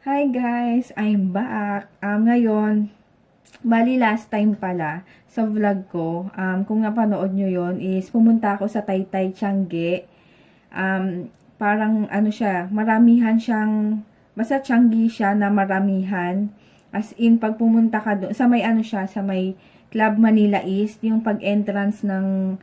Hi guys, I'm back. Um, ngayon, bali last time pala sa vlog ko, um, kung napanood nyo yon is pumunta ako sa Taytay Tiangge. Um, parang ano siya, maramihan siyang, basta Tiangge siya na maramihan. As in, pag pumunta ka doon, sa may ano siya, sa may Club Manila East, yung pag-entrance ng,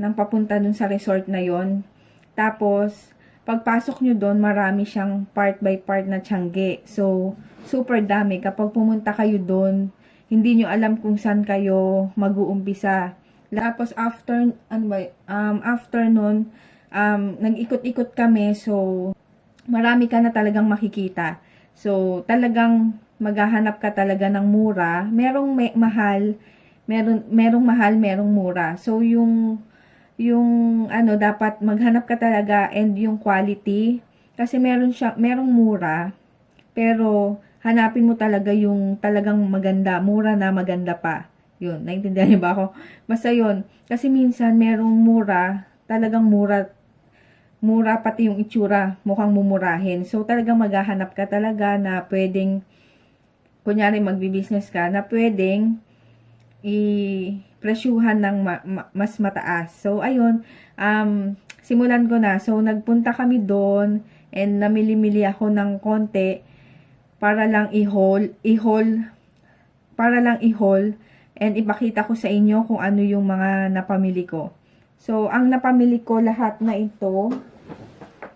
ng papunta doon sa resort na yon Tapos, pagpasok nyo doon, marami siyang part by part na tiyangge. So, super dami. Kapag pumunta kayo doon, hindi nyo alam kung saan kayo mag-uumpisa. Tapos, after, ano ba, um, after nun, um, nag-ikot-ikot kami. So, marami ka na talagang makikita. So, talagang maghahanap ka talaga ng mura. Merong may, mahal, meron, merong mahal, merong mura. So, yung yung ano dapat maghanap ka talaga and yung quality. Kasi meron siya merong mura pero hanapin mo talaga yung talagang maganda mura na maganda pa. Yun naintindihan niyo ba ako? Basta yun. Kasi minsan merong mura talagang mura mura pati yung itsura mukhang mumurahin. So talagang maghahanap ka talaga na pwedeng kunyari magbi-business ka na pwedeng i-presyuhan ng ma- ma- mas mataas. So, ayun, um, simulan ko na. So, nagpunta kami doon and namili-mili ako ng konti para lang i-haul, i-haul, para lang i-haul and ipakita ko sa inyo kung ano yung mga napamili ko. So, ang napamili ko lahat na ito,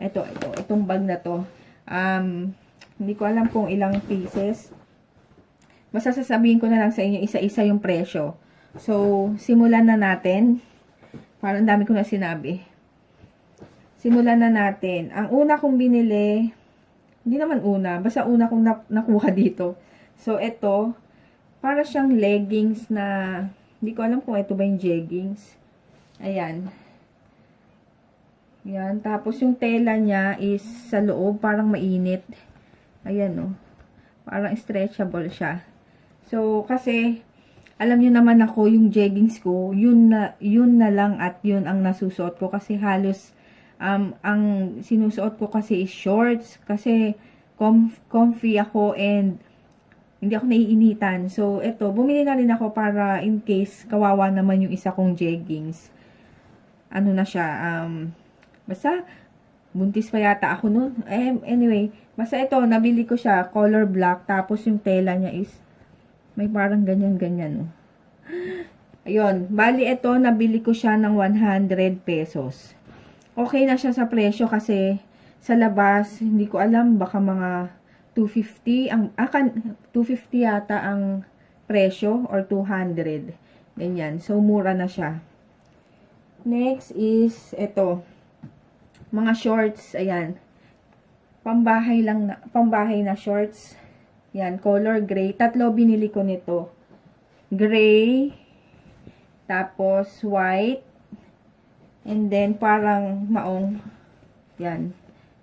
ito, ito, itong bag na to, um, hindi ko alam kung ilang pieces. Basta sasabihin ko na lang sa inyo isa-isa yung presyo. So, simulan na natin. Parang dami ko na sinabi. Simulan na natin. Ang una kong binili, hindi naman una, basta una kong na- nakuha dito. So, ito, para siyang leggings na, hindi ko alam kung ito ba yung jeggings. Ayan. Yan. Tapos, yung tela niya is sa loob, parang mainit. Ayan, no. Parang stretchable siya. So, kasi, alam niyo naman ako, yung jeggings ko, yun na, yun na lang at yun ang nasusuot ko. Kasi halos, um, ang sinusuot ko kasi is shorts. Kasi, comf- comfy ako and hindi ako naiinitan. So, eto, bumili na rin ako para in case kawawa naman yung isa kong jeggings. Ano na siya, um, basta, buntis pa yata ako nun. Eh, anyway, basta ito, nabili ko siya, color black, tapos yung tela niya is, may parang ganyan-ganyan, oh. Ayun, bali ito, nabili ko siya ng 100 pesos. Okay na siya sa presyo kasi sa labas, hindi ko alam, baka mga 250, ang, akan, 250 yata ang presyo or 200. Ganyan, so mura na siya. Next is, ito, mga shorts, ayan. Pambahay lang na, pambahay na shorts. Yan, color gray. Tatlo binili ko nito. Gray, tapos white, and then parang maong, yan,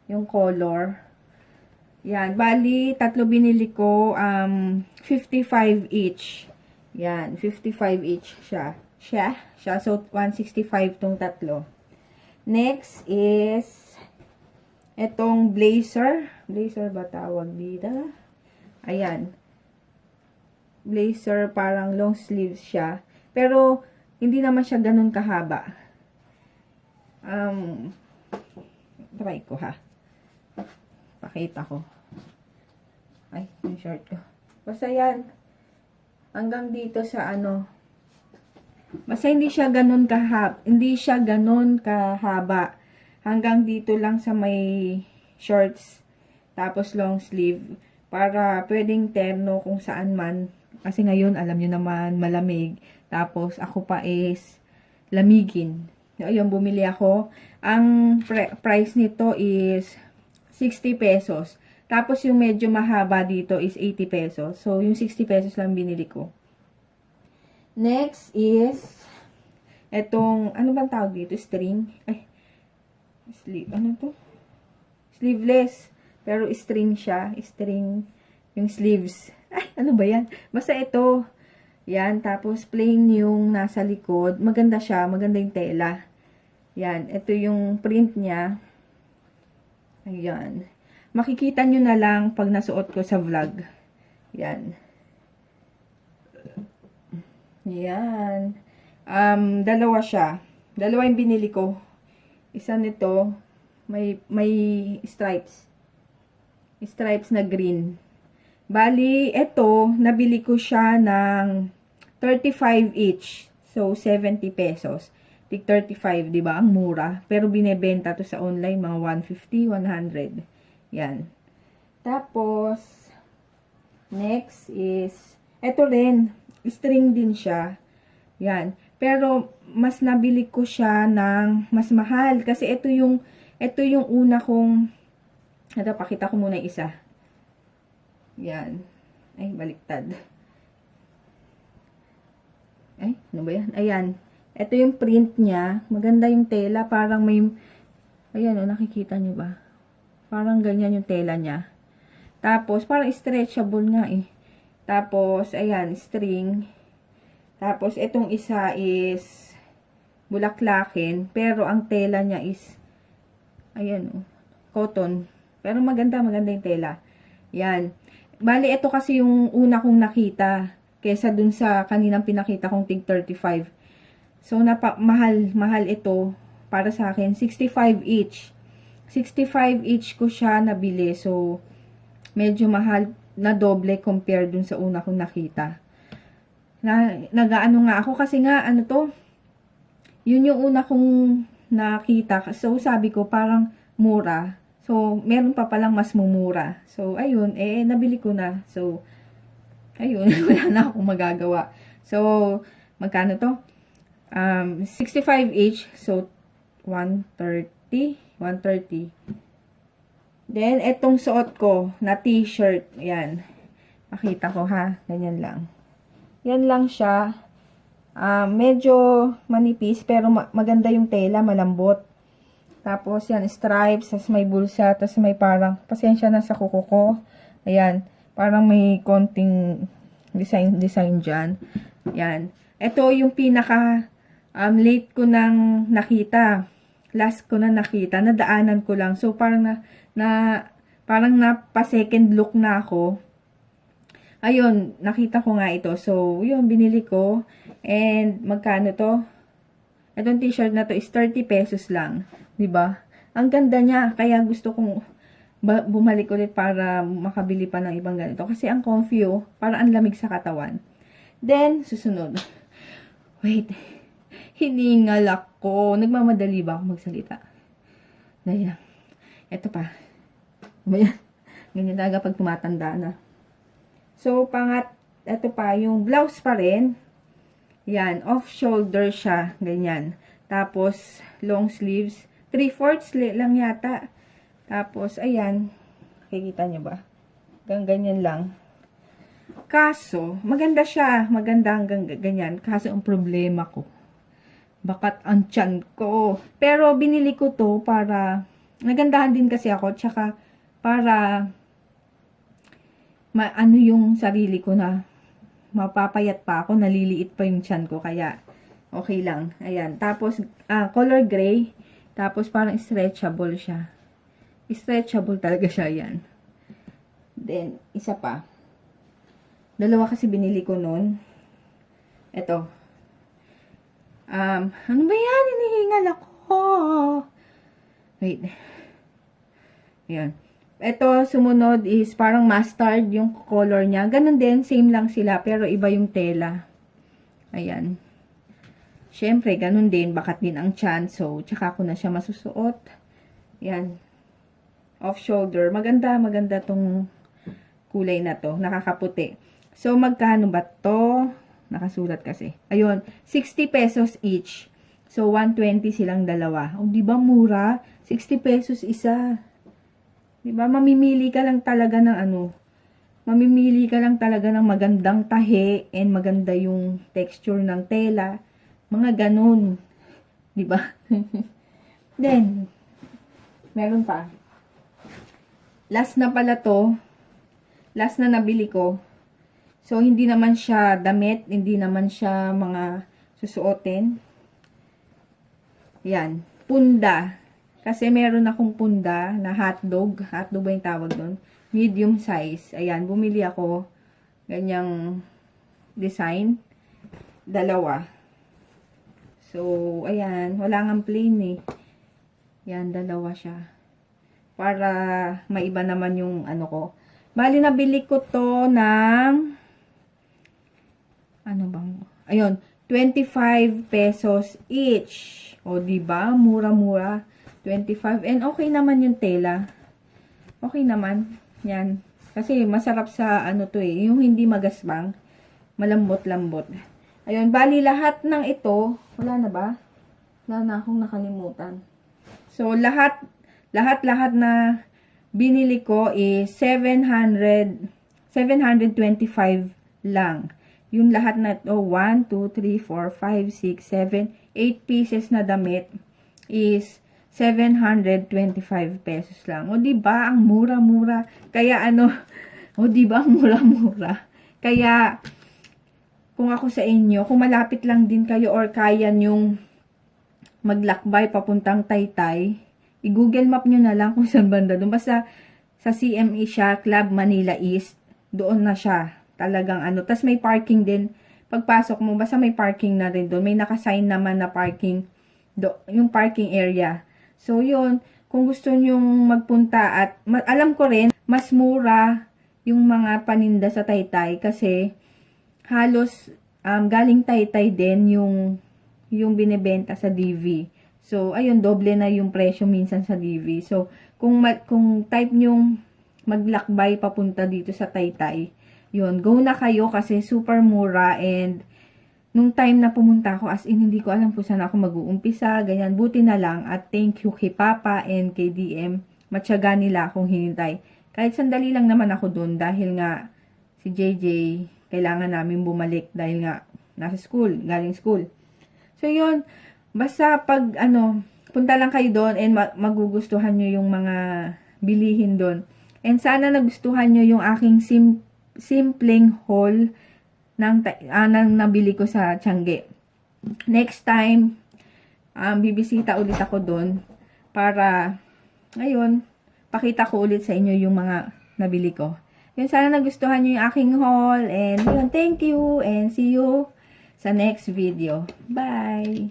yung color. Yan, bali, tatlo binili ko, um, 55 each. Yan, 55 each siya. Siya, siya. So, 165 tong tatlo. Next is, etong blazer. Blazer ba tawag dito? Ayan. Blazer, parang long sleeves siya. Pero, hindi naman siya ganun kahaba. Um, try ko ha. Pakita ko. Ay, yung short ko. Basta yan. Hanggang dito sa ano. Basta hindi siya ganun kahaba. Hindi siya ganun kahaba. Hanggang dito lang sa may shorts. Tapos long sleeve para pwedeng terno kung saan man. Kasi ngayon, alam nyo naman, malamig. Tapos, ako pa is lamigin. Ayun, bumili ako. Ang price nito is 60 pesos. Tapos, yung medyo mahaba dito is 80 pesos. So, yung 60 pesos lang binili ko. Next is, etong, ano bang tawag dito? String? Ay, sleeve, ano to? Sleeveless. Pero string siya. String yung sleeves. Ay, ano ba yan? Basta ito. Yan. Tapos plain yung nasa likod. Maganda siya. Maganda yung tela. Yan. Ito yung print niya. Ayan. makikita nyo na lang pag nasuot ko sa vlog. Yan. Yan. Um, dalawa siya. Dalawa yung binili ko. Isa nito, may, may stripes. Stripes na green. Bali, ito, nabili ko siya ng 35 each. So, 70 pesos. Tig 35, di ba? Ang mura. Pero binebenta to sa online, mga 150, 100. Yan. Tapos, next is, ito rin, string din siya. Yan. Pero, mas nabili ko siya ng mas mahal. Kasi ito yung, ito yung una kong, ito, pakita ko muna isa. Yan. Ay, baliktad. Ay, ano ba yan? Ayan. Ito yung print niya. Maganda yung tela. Parang may, ayan o, nakikita niyo ba? Parang ganyan yung tela niya. Tapos, parang stretchable nga eh. Tapos, ayan, string. Tapos, itong isa is bulaklakin. Pero, ang tela niya is, ayan o, cotton. Pero maganda, maganda yung tela. Yan. Bali, ito kasi yung una kong nakita. Kesa dun sa kaninang pinakita kong tig 35. So, napa, mahal, mahal ito para sa akin. 65 each. 65 each ko siya nabili. So, medyo mahal na doble compare dun sa una kong nakita. Na, nagaano nga ako kasi nga, ano to, yun yung una kong nakita. So, sabi ko, parang mura. So, meron pa palang mas mumura. So, ayun, eh, nabili ko na. So, ayun, wala na akong magagawa. So, magkano to? Um, 65 each. So, 130. 130. Then, etong suot ko na t-shirt. Yan. Makita ko ha. Ganyan lang. Yan lang siya. Ah, medyo manipis pero ma- maganda yung tela, malambot. Tapos yan, stripes, tas may bulsa, tas may parang, pasensya na sa kuko ko. Ayan, parang may konting design, design dyan. Yan. Ito yung pinaka um, late ko nang nakita. Last ko na nakita, nadaanan ko lang. So, parang na, na parang napa second look na ako. Ayun, nakita ko nga ito. So, yun, binili ko. And, magkano to? Itong t-shirt na to is 30 pesos lang. 'Di ba? Ang ganda niya. Kaya gusto kong bumalik ulit para makabili pa ng ibang ganito. Kasi ang comfy, oh, para ang lamig sa katawan. Then, susunod. Wait. Hiningal ako. Nagmamadali ba ako magsalita? Dahil, ito pa. Ano ba yan? Ganyan talaga pag tumatanda na. So, pangat, ito pa, yung blouse pa rin. Yan, off-shoulder siya. Ganyan. Tapos, long sleeves. 3-fourths lang yata. Tapos, ayan. Nakikita niyo ba? Gang ganyan lang. Kaso, maganda siya. Maganda hanggang ganyan. Kaso, ang problema ko. Bakat ang tiyan ko. Pero, binili ko to para, nagandahan din kasi ako. Tsaka, para, ma ano yung sarili ko na mapapayat pa ako, naliliit pa yung tiyan ko, kaya okay lang. Ayan. Tapos, ah, color gray. Tapos, parang stretchable siya. Stretchable talaga siya, yan. Then, isa pa. Dalawa kasi binili ko noon. Ito. Um, ano ba yan? Hinihingal ako. Wait. Ayan. Ito, sumunod is parang mustard yung color niya. Ganon din, same lang sila, pero iba yung tela. Ayan. Siyempre, ganun din, bakat din ang chan. So, tsaka ko na siya masusuot. Ayan. Off shoulder. Maganda, maganda tong kulay na to. Nakakaputi. So, magkano ba to? Nakasulat kasi. Ayun, 60 pesos each. So, 120 silang dalawa. O, di ba mura? 60 pesos isa. Diba? Mamimili ka lang talaga ng ano, mamimili ka lang talaga ng magandang tahe and maganda yung texture ng tela. Mga ganun. Diba? Then, meron pa. Last na pala to. Last na nabili ko. So, hindi naman siya damit, hindi naman siya mga susuotin. Yan. Punda. Kasi meron akong punda na hotdog. Hotdog ba yung tawag doon? Medium size. Ayan, bumili ako. Ganyang design. Dalawa. So, ayan. Wala nga plain eh. Yan, dalawa siya. Para maiba naman yung ano ko. Bali, nabili ko to ng ano bang, ayun, 25 pesos each. O, ba Mura-mura. 25. And okay naman yung tela. Okay naman. Yan. Kasi masarap sa ano to eh. Yung hindi magasbang. Malambot-lambot. Ayun. Bali lahat ng ito. Wala na ba? Wala na akong nakalimutan. So, lahat, lahat-lahat na binili ko is 700, 725 lang. Yung lahat na ito, 1, 2, 3, 4, 5, 6, 7, 8 pieces na damit is 725 pesos lang. O, di ba Ang mura-mura. Kaya ano, o, di ba Ang mura-mura. Kaya, kung ako sa inyo, kung malapit lang din kayo or kaya yung maglakbay papuntang Taytay, i-google map nyo na lang kung saan banda doon. Basta sa CME siya, Club Manila East, doon na siya. Talagang ano. Tapos may parking din. Pagpasok mo, basta may parking na rin doon. May nakasign naman na parking, do, yung parking area. So, yun. Kung gusto nyong magpunta at alam ko rin, mas mura yung mga paninda sa Taytay kasi halos um, galing Taytay din yung yung binebenta sa DV. So, ayun, doble na yung presyo minsan sa DV. So, kung, kung type nyong maglakbay papunta dito sa Taytay, yun, go na kayo kasi super mura and nung time na pumunta ako, as in, hindi ko alam kung saan ako mag-uumpisa, ganyan, buti na lang, at thank you kay Papa and kay DM, matyaga nila akong hinintay. Kahit sandali lang naman ako dun, dahil nga, si JJ, kailangan namin bumalik, dahil nga, nasa school, galing school. So, yun, basta pag, ano, punta lang kayo doon and ma- magugustuhan nyo yung mga bilihin doon. And sana nagustuhan nyo yung aking sim- simpleng haul ng, ah, ng nabili ko sa Tiangge. Next time, um, bibisita ulit ako doon para, ngayon, pakita ko ulit sa inyo yung mga nabili ko. Yun, sana nagustuhan nyo yung aking haul. And yun, thank you and see you sa next video. Bye!